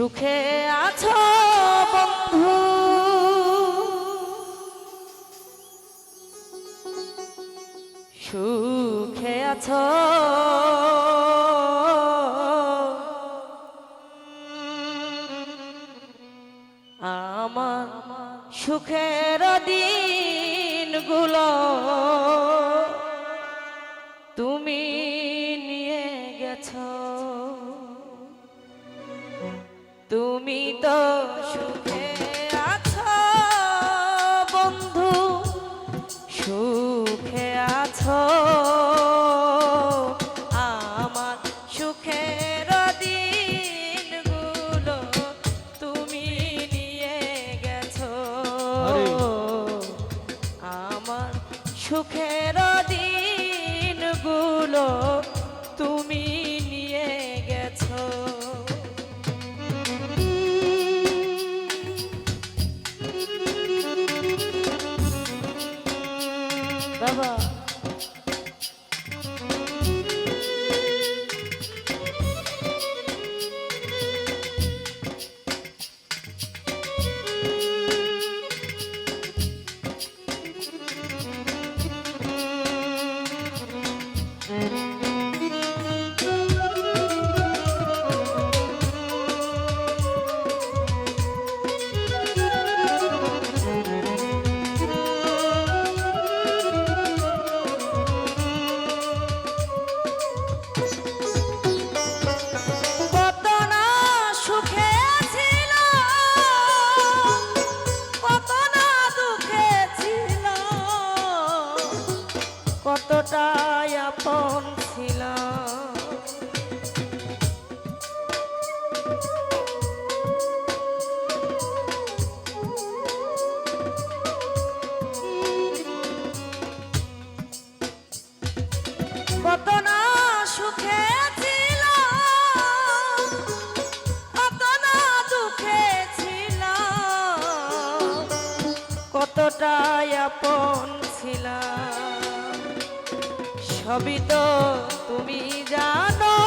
সুখে আছো বন্ধু? সুখে আছো। আমার সুখের দিনগুলো সুখে আছো? কতটাই আপন ছিলাম সবই তো তুমি জানো।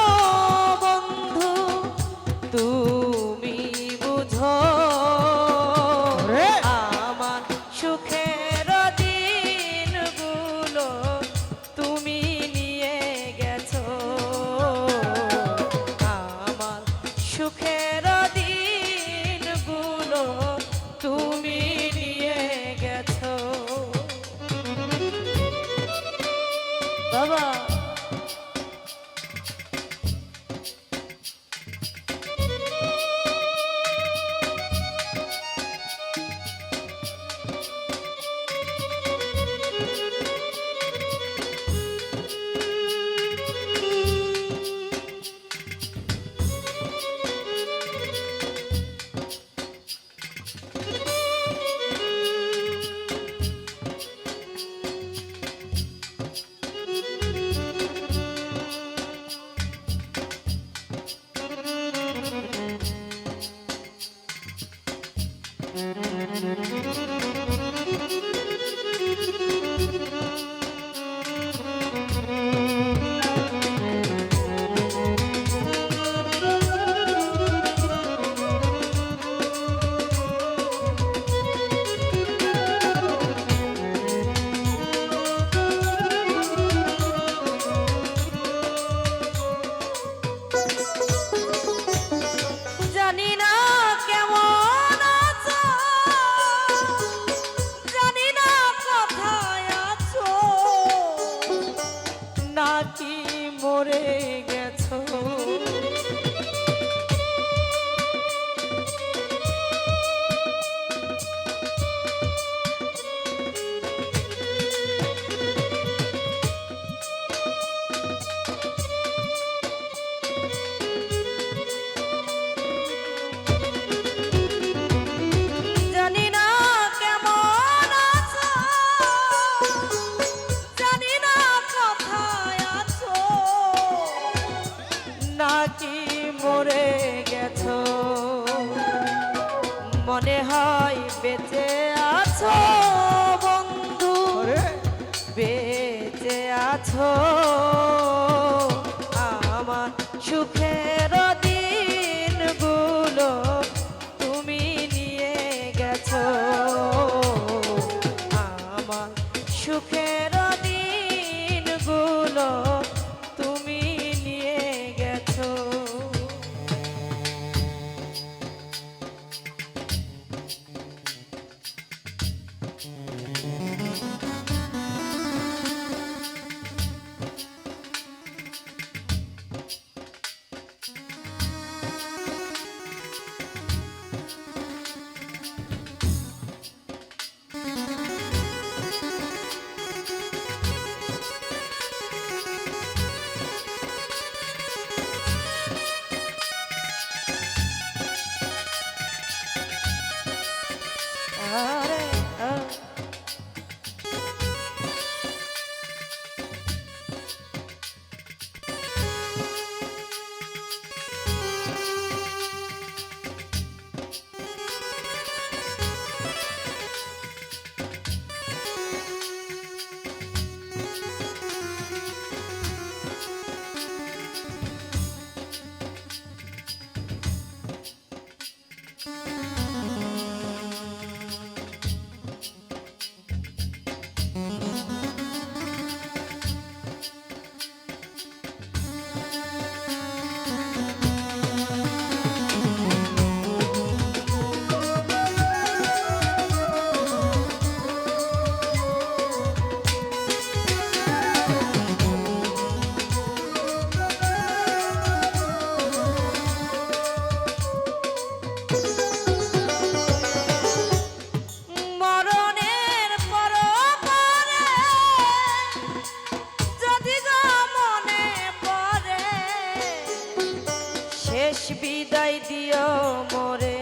শেষ বিদায় দিও মোরে।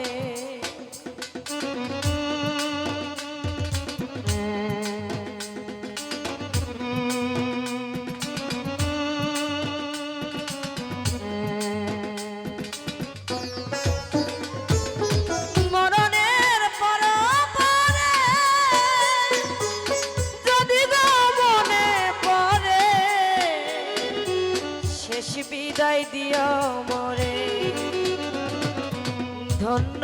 বিদায় দিও ধন্য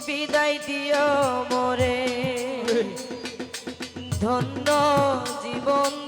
বিদায় দিও মোরে। ধন্য জীবন